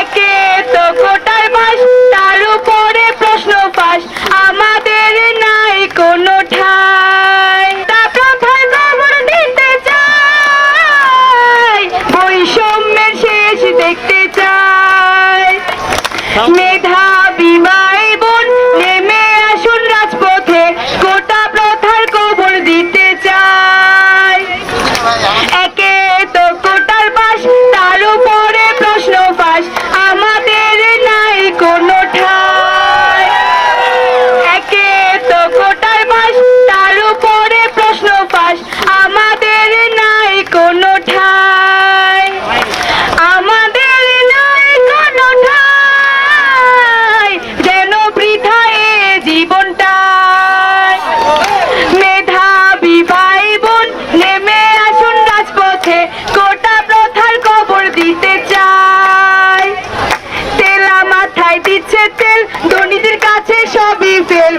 একে তো কোটায় বাস, তার উপরে প্রশ্ন পাস আমাদের নাই কোনো ঠাই। তা প্রথার খবর দিতে বৈষম্যের শেষ দেখতে চাই। সবই ফেল